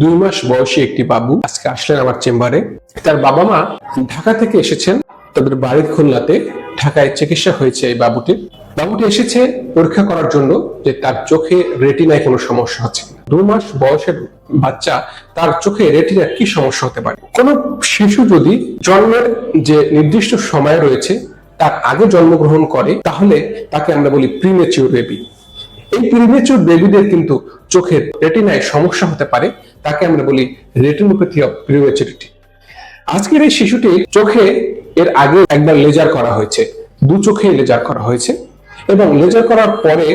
দুই মাস বয়সী একটি বাবু আজকে আসলেন আমার চেম্বারে। তার বাবা মা ঢাকা থেকে এসেছেন। তাদের বাড়ির খুলনাতে ঢাকায় চিকিৎসা হয়েছে এই বাবুটির বাবুটি এসেছে পরীক্ষা করার জন্য যে তার চোখে রেটিনায় কোনো সমস্যা হচ্ছে দু মাস বয়সের বাচ্চা, তার চোখে রেটিনার কি সমস্যা হতে পারে? কোনো শিশু যদি জন্মের যে নির্দিষ্ট সময় রয়েছে, তার আগে জন্মগ্রহণ করে, তাহলে তাকে আমরা বলি প্রিমেচিউর বেবি এই প্রিমেচুর বেবিদের কিন্তু চোখের রেটিনায় সমস্যা হতে পারে। তাকে আমরা বলি রেটিনোপ্যাথি অফ প্রিমেচুরিটি আজকের এই শিশুটি চোখে এর আগে একবার লেজার করা হয়েছে। দু চোখে লেজার করা হয়েছে এবং লেজার করার পরে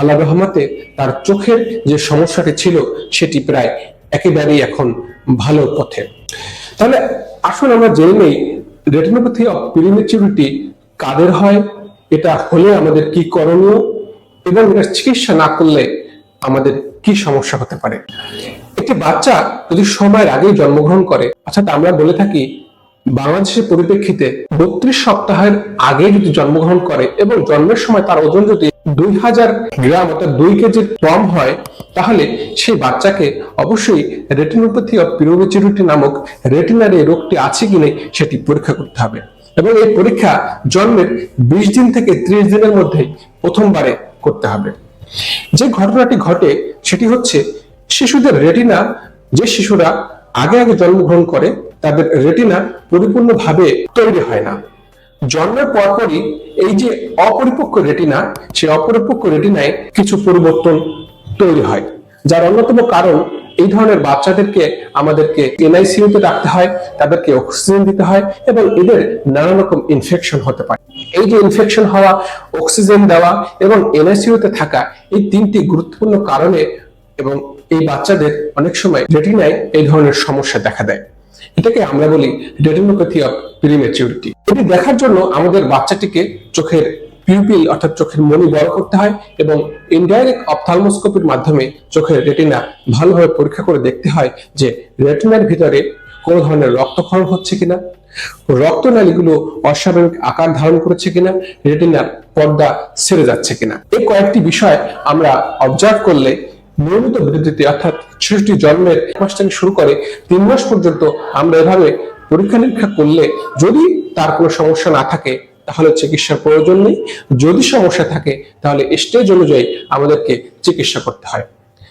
আল্লাহ রহমতে তার চোখের যে সমস্যাটি ছিল সেটি প্রায় একেবারেই এখন ভালো পথে। তাহলে আসুন আমরা জেনে নেই রেটিনোপ্যাথি অফ প্রিমেচুরিটি কাদের হয়, এটা হলে আমাদের কি করণীয় এবং এটার চিকিৎসা না করলে আমাদের কি সমস্যা হতে পারে? একটি বাচ্চা যদি সময়ের আগেই জন্মগ্রহণ করে, অর্থাৎ আমরা বলে থাকি বাংলাদেশের পরিপ্রেক্ষিতে বত্রিশ সপ্তাহের আগে যদি জন্মগ্রহণ করে এবং জন্মের সময় তার ওজন যদি দুই হাজার গ্রাম অর্থাৎ দুই কেজির কম হয়, তাহলে সেই বাচ্চাকে অবশ্যই রেটিনোপ্যাথি অফ পিরোমেচুরিটি নামক রেটিনার রোগটি আছে কিনা সেটি পরীক্ষা করতে হবে। এবং এই পরীক্ষা জন্মের বিশ দিন থেকে ত্রিশ দিনের মধ্যে প্রথমবারে করতে হবে। যে ঘটনাটি ঘটে, সেটি হচ্ছে শিশুদের রেটিনা যে শিশুরা আগে আগে জন্মগ্রহণ করে, তাদের রেটিনা পরিপূর্ণভাবে তৈরি হয় না। জন্মের পরপরই এই যে অপরিপক্ক রেটিনা সেই অপরিপক্ক রেটিনায় কিছু পরিবর্তন তৈরি হয়। যার অন্যতম কারণ, এই ধরনের বাচ্চাদেরকে আমাদেরকে এনআইসিউ তে রাখতে হয়, তাদেরকে অক্সিজেন দিতে হয় এবং এদের নানা রকম ইনফেকশন হতে পারে। এই যে ইনফেকশন হওয়া অক্সিজেন দেওয়া এবং এনআইসিউ তে থাকা এই তিনটি গুরুত্বপূর্ণ কারণে এবং এই বাচ্চাদের অনেক সময় রেটিনায় এই ধরনের সমস্যা দেখা দেয়। এটাকে আমরা বলি রেটিনোপ্যাথি অফ প্রিমেচিউরিটি এটি দেখার জন্য আমাদের বাচ্চাটিকে চোখের পিউপিল অর্থাৎ চোখের মনি বড় করতে হয় এবং ইনডাইরেক্ট অপথালমোস্কোপির মাধ্যমে চোখের রেটিনা ভালোভাবে পরীক্ষা করে দেখতে হয় যে রেটিনার ভিতরে কোনো ধরনের রক্তক্ষরণ হচ্ছে কিনা, রক্তনালীগুলো অস্বাভাবিক আকার ধারণ করেছে কিনা রেটিনার পর্দা সেরে যাচ্ছে কিনা। এই কয়েকটি বিষয় আমরা অবজার্ভ করলে নিয়মিত বৃদ্ধিতে অর্থাৎ শিশুটি জন্মের এক মাস থেকে শুরু করে তিন মাস পর্যন্ত আমরা এভাবে পরীক্ষা নিরীক্ষা করলে যদি তার কোনো সমস্যা না থাকে, তাহলে চিকিৎসার প্রয়োজন নেই। যদি সমস্যা থাকে, তাহলে স্টেজ অনুযায়ী আমাদেরকে চিকিৎসা করতে হয়।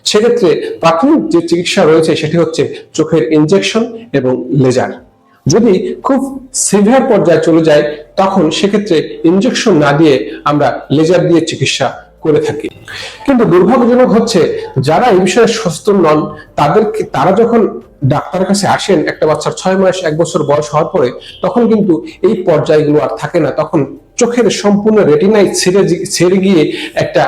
সেক্ষেত্রে প্রাথমিক যে চিকিৎসা রয়েছে, সেটি হচ্ছে চোখের ইনজেকশন এবং লেজার যদি খুব সিভিয়ার পর্যায়ে চলে যায়, তখন সেক্ষেত্রে ইনজেকশন না দিয়ে আমরা লেজার দিয়ে চিকিৎসা করে থাকি। কিন্তু দুর্ভাগ্যজনক হচ্ছে, যারা এই বিষয়ে সচেতন নন, তাদেরকে, তারা যখন ডাক্তারের কাছে আসেন, একটা বাচ্চার ছয় মাস, এক বছর বয়স হওয়ার পরে, তখন কিন্তু এই পর্যায়গুলো আর থাকে না। তখন চোখের সম্পূর্ণ রেটিনাই ছেড়ে ছেড়ে গিয়ে একটা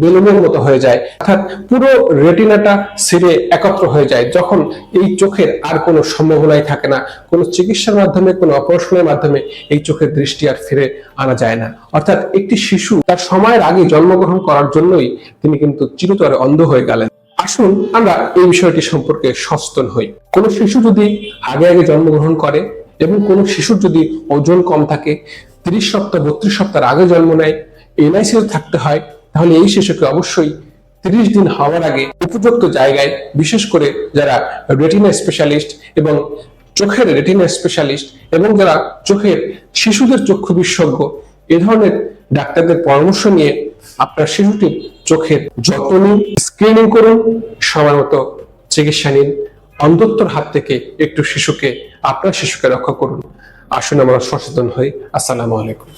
বেলুনের মতো হয়ে যায়। অর্থাৎ পুরো রেটিনাটা ছেড়ে একত্র হয়ে যায়। যখন এই চোখের আর কোনো সম্ভাবনাই থাকে না, কোনো চিকিৎসার মাধ্যমে, কোনো অপারেশনের মাধ্যমে এই চোখের দৃষ্টি আর ফিরে আনা যায় না। অর্থাৎ একটি শিশু তার সময়ের আগে জন্মগ্রহণ করার জন্যই তিনি কিন্তু চিরতরে অন্ধ হয়ে গেলেন। আসুন আমরা এই বিষয়টি সম্পর্কে সচেতন হই। কোনো শিশু যদি আগে আগে জন্মগ্রহণ করে এবং কোনো শিশুর যদি ওজন কম থাকে তিরিশ সপ্তাহ, বত্রিশ সপ্তাহের আগে জন্ম নেয় এনআইসিউ থাকতে হয়, তাহলে এই শিশুকে অবশ্যই তিরিশ দিন হওয়ার আগে উপযুক্ত জায়গায়, বিশেষ করে যারা রেটিনা স্পেশালিস্ট এবং চোখের রেটিনা স্পেশালিস্ট এবং যারা চোখের শিশুদের চক্ষু বিশেষজ্ঞ, এ ধরনের ডাক্তারদের পরামর্শ নিয়ে আপনার শিশুটির চোখের যত্ন নিন স্ক্রিনিং করুন, সময় মতো চিকিৎসা নিন অন্ধত্বর হাত থেকে একটু শিশুকে, আপনার শিশুকে রক্ষা করুন। আসুন আমরা সচেতন হই। আসসালামু আলাইকুম।